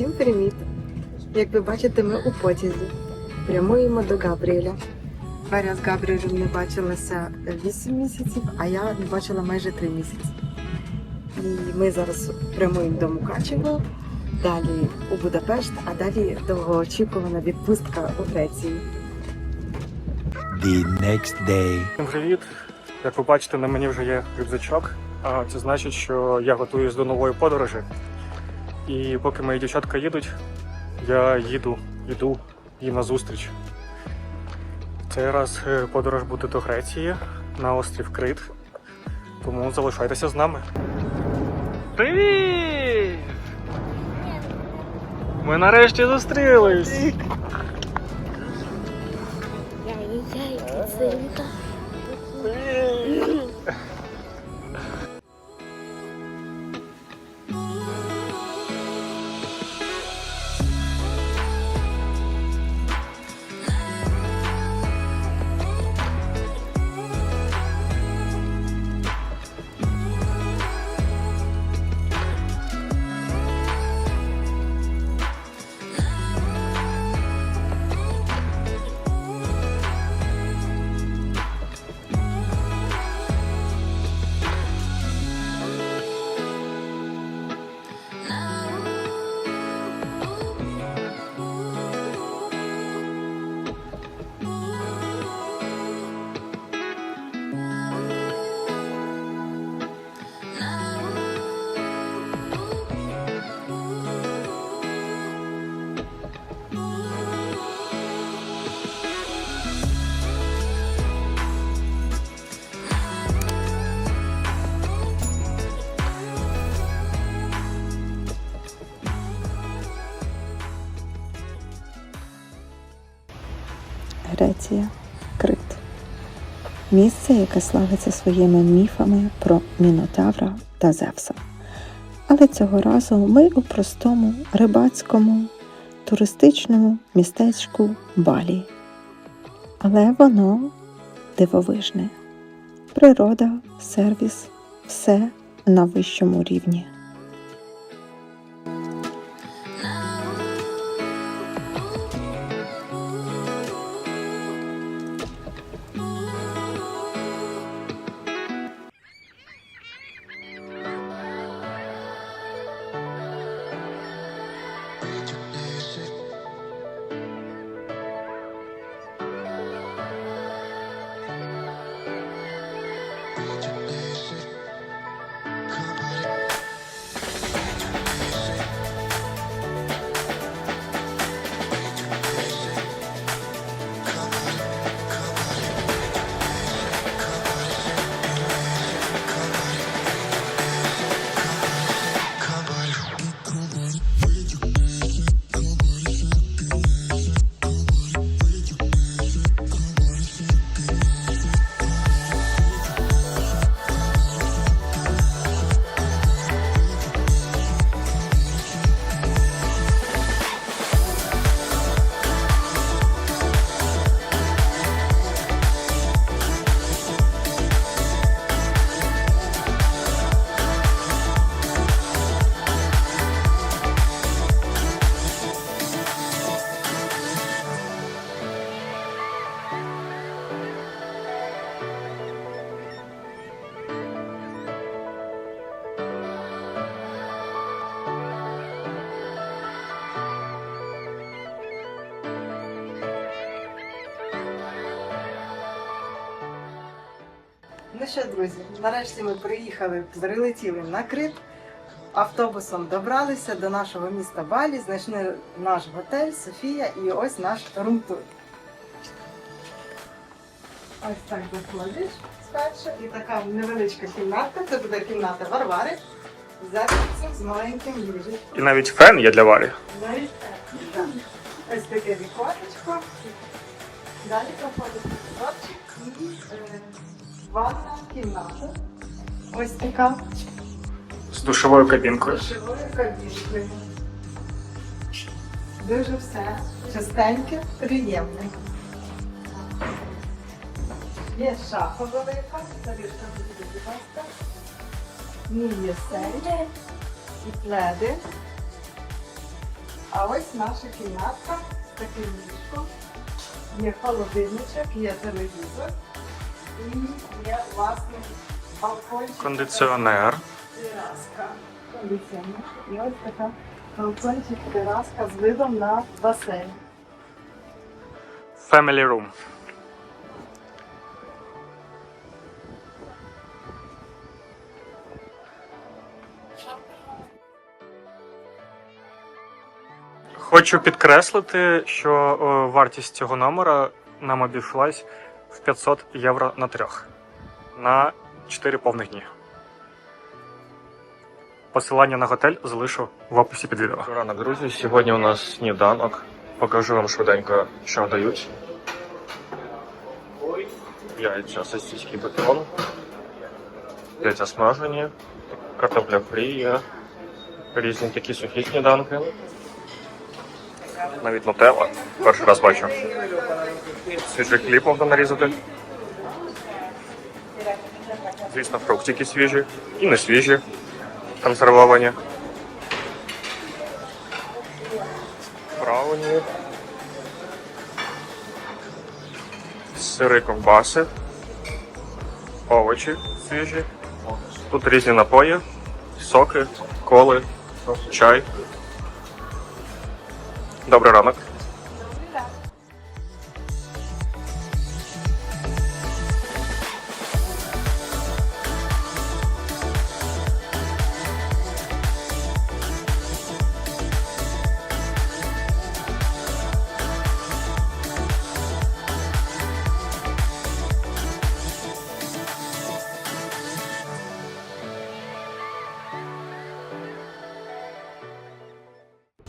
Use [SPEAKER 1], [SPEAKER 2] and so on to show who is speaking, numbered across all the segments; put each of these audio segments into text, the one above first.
[SPEAKER 1] Всім привіт! Як ви бачите, ми у потязі. Прямуємо до Габріеля. Варя з Габріелем не бачилася 8 місяців, а я не бачила майже 3 місяці. І ми зараз прямуємо до Мукачево, далі у Будапешт, а далі довгоочікувана відпустка у Греції.
[SPEAKER 2] the next day.
[SPEAKER 3] Всім привіт! Як ви бачите, на мені вже є рюкзачок. А це значить, що я готуюсь до нової подорожі. І поки мої дівчатка їдуть, я їду, йду їм на зустріч. Цей раз е, подорож буде до Греції на острів Крит. Тому залишайтеся з нами. Привіт! Ми нарешті зустрілись!
[SPEAKER 4] Яй-яй, киценька.
[SPEAKER 5] Греція, Крит. Місце, яке славиться своїми міфами про Мінотавра та Зевса. Але цього разу ми у простому рибацькому туристичному містечку Балі. Але воно дивовижне. Природа, сервіс, все на вищому рівні.
[SPEAKER 1] Що, друзі, нарешті ми приїхали, прилетіли на Крит. Автобусом добралися до нашого міста Балі, знайшли наш готель Софія і ось наш румтур. Ось так заходиш спершу і така невеличка кімнатка. Це буде кімната Варвари з зеркальцем з маленьким ліжечком.
[SPEAKER 3] І навіть фен є для Варі.
[SPEAKER 1] Навіть так. Ось таке віконечко. Далі проходить коридорчик і е, ванна кімната. Ось така
[SPEAKER 3] З душовою кабінкою.
[SPEAKER 1] душевою кабінкою. Дуже все чистеньке, приємне. Є шафа велика, буде, будь ласка. Ні, є сейф і пледи. А ось наша кімнатка з таким ліжком. Є холодильничок, є телевізор є власний балкончик.
[SPEAKER 3] Кондиціонер.
[SPEAKER 1] Тераска. Кондиціонер. І ось така балкончик, тераска з видом на басейн.
[SPEAKER 3] Family room. Хочу підкреслити, що о, вартість цього номера нам обійшлась в 500 євро на трьох на 4 повних дні. Посилання на готель залишу в описі під відео. Ранок, друзі. Сьогодні у нас сніданок. Покажу вам швиденько, що дають. Яйця, сосиски, бекон, яйця смажені, картопля фрі, різні такі сухі сніданки. Навіть нутелла. Перший раз бачу. Свіжий хліб можна нарізати. Звісно, фруктики свіжі і не свіжі, консервовані. Брауні. Сири ковбаси. Овочі свіжі. Тут різні напої, соки, коли, чай. Добрий ранок.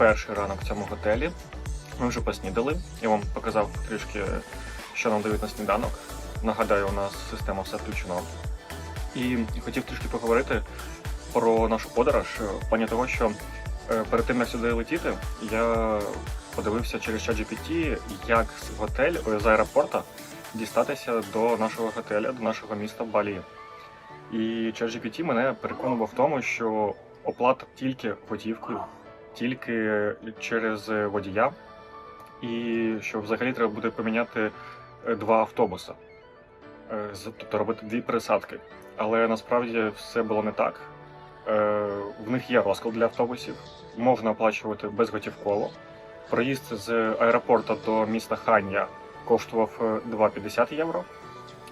[SPEAKER 3] Перший ранок в цьому готелі. Ми вже поснідали. Я вам показав трішки, що нам дають на сніданок. Нагадаю, у нас система все включено. І хотів трішки поговорити про нашу подорож в плані того, що е, перед тим як сюди летіти, я подивився через ChatGPT, як з готель з аеропорта дістатися до нашого готеля, до нашого міста Балі. І ChatGPT мене переконував в тому, що оплата тільки готівкою, тільки через водія, і що взагалі треба буде поміняти е, два автобуси, Е, тобто робити дві пересадки. Але насправді все було не так. Е, В них є розклад для автобусів, можна оплачувати безготівково. Проїзд з аеропорту до міста Ханья коштував е, 2,50 євро,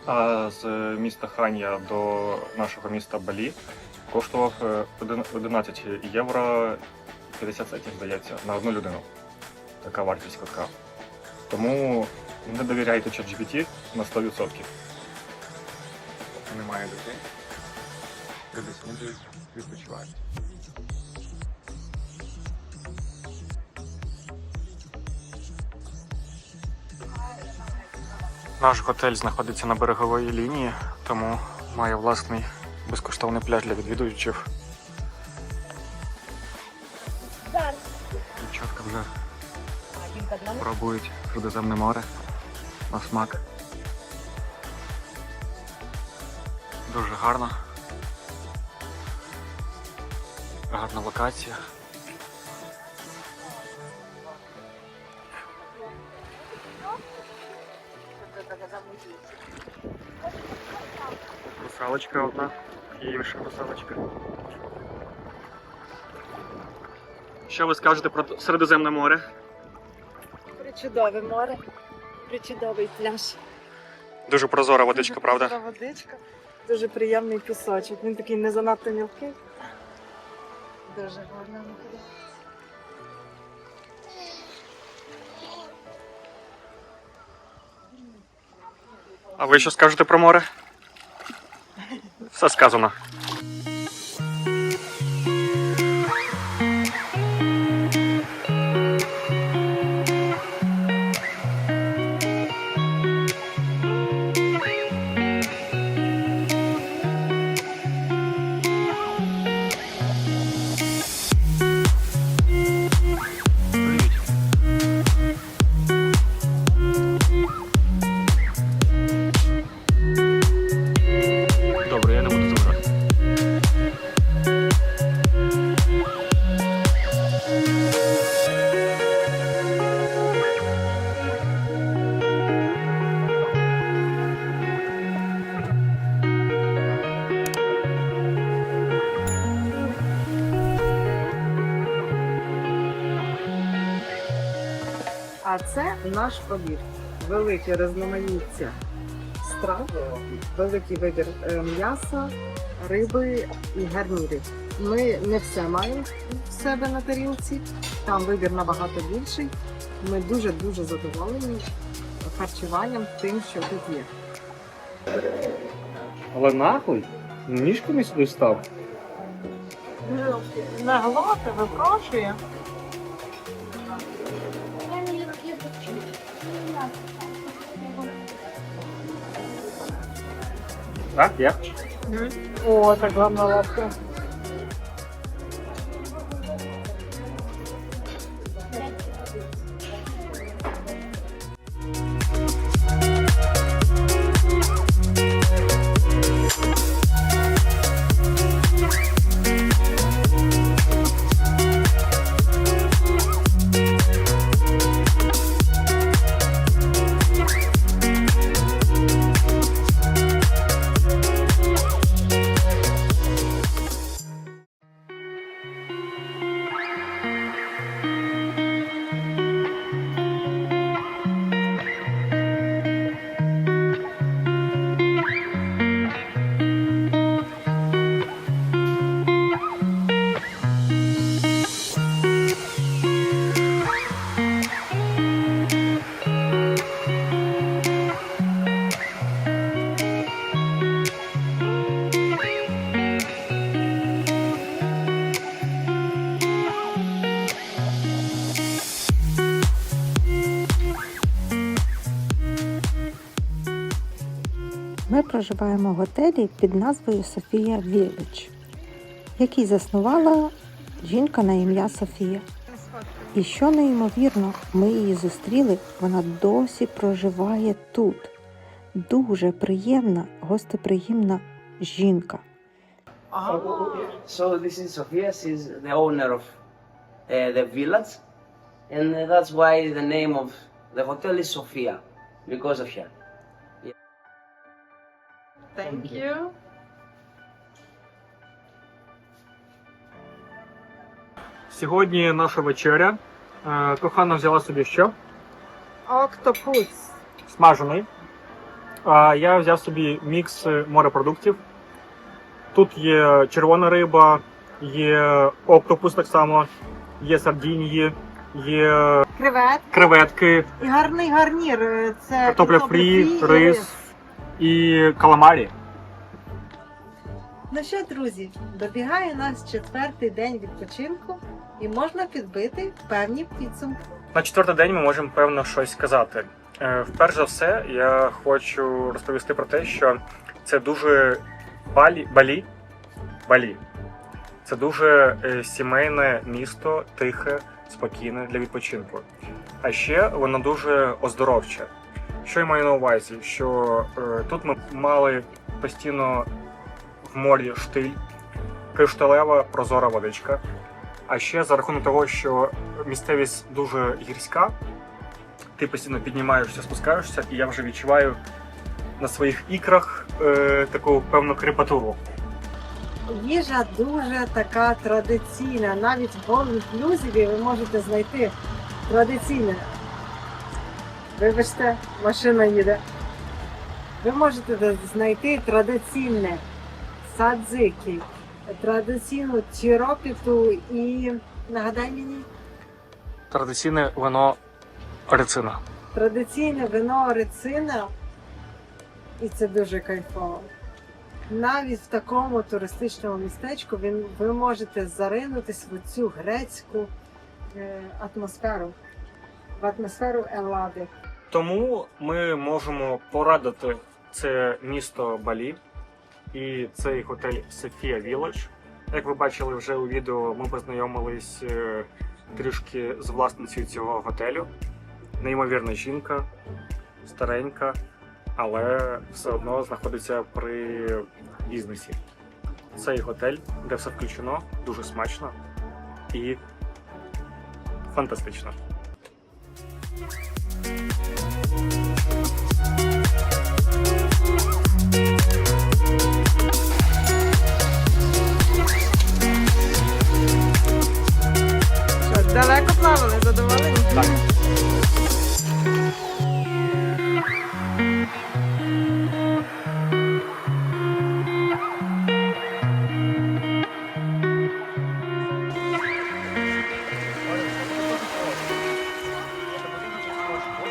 [SPEAKER 3] а з міста Ханья до нашого міста Балі коштував е, 11 євро 50 центів, здається, на одну людину. Така вартість квитка. Тому не довіряйте ChatGPT на 100%. Немає людей. Люди снідують, відпочивають. Наш готель знаходиться на береговій лінії, тому має власний безкоштовний пляж для відвідувачів. Пробують Середземне море на смак. Дуже гарно. Гарна локація. Русалочка одна і інша русалочка. Що ви скажете про Середземне море?
[SPEAKER 1] Причудове море, причудовий пляж.
[SPEAKER 3] Дуже прозора водичка, правда?
[SPEAKER 1] Дуже водичка, дуже приємний пісочок. Він такий не занадто мілкий. Дуже гарно.
[SPEAKER 3] А ви що скажете про море? Все сказано.
[SPEAKER 1] А це наш обід. Велике різноманіття страв, великий вибір е, м'яса, риби і гарнірів. Ми не все маємо в себе на тарілці, там вибір набагато більший. Ми дуже-дуже задоволені харчуванням тим, що тут є.
[SPEAKER 3] Але нахуй? Ніжками сюди став.
[SPEAKER 1] Наглоти випрошує.
[SPEAKER 3] Так, я.
[SPEAKER 1] О, так главная лапка.
[SPEAKER 5] Проживаємо в готелі під назвою Софія Вілледж, який заснувала жінка на ім'я Софія. І що неймовірно, ми її зустріли, вона досі проживає тут. Дуже приємна, гостеприємна жінка.
[SPEAKER 2] Uh, uh, because of her.
[SPEAKER 1] Thank you.
[SPEAKER 3] Сьогодні наша вечеря. Е, Кохана взяла собі що?
[SPEAKER 1] Октопус.
[SPEAKER 3] Смажений. А я взяв собі мікс морепродуктів. Тут є червона риба, є октопус так само, є сардінії, є
[SPEAKER 1] Кревет.
[SPEAKER 3] креветки,
[SPEAKER 1] І гарний гарнір. е, Це
[SPEAKER 3] картопля фрі, рис і каламарі.
[SPEAKER 1] Ну що, друзі, добігає нас четвертий день відпочинку і можна підбити певні підсумки.
[SPEAKER 3] На четвертий день ми можемо певно щось сказати. Е, Вперше за все, я хочу розповісти про те, що це дуже балі, балі, балі. Це дуже е, сімейне місто, тихе, спокійне для відпочинку. А ще воно дуже оздоровче. Що я маю на увазі? Що е, тут ми мали постійно в морі штиль, кришталева прозора водичка. А ще за рахунок того, що місцевість дуже гірська, ти постійно піднімаєшся, спускаєшся, і я вже відчуваю на своїх ікрах е, таку певну крепатуру.
[SPEAKER 1] Їжа дуже така традиційна. Навіть в all-inclusive ви можете знайти традиційне. Вибачте, машина їде. Ви можете знайти традиційне садзики, традиційну тіропіту і нагадай мені,
[SPEAKER 3] Традиційне вино рецина.
[SPEAKER 1] традиційне вино рецина, і це дуже кайфово. Навіть в такому туристичному містечку ви, ви можете заринутись в цю грецьку е, атмосферу, в атмосферу Елади.
[SPEAKER 3] Тому ми можемо порадити це місто Балі і цей готель Софія Вілледж. Як ви бачили вже у відео, ми познайомились е, трішки з власницею цього готелю. Неймовірна жінка, старенька, але все одно знаходиться при бізнесі. Цей готель, де все включено, дуже смачно і фантастично.
[SPEAKER 1] Thank
[SPEAKER 3] you.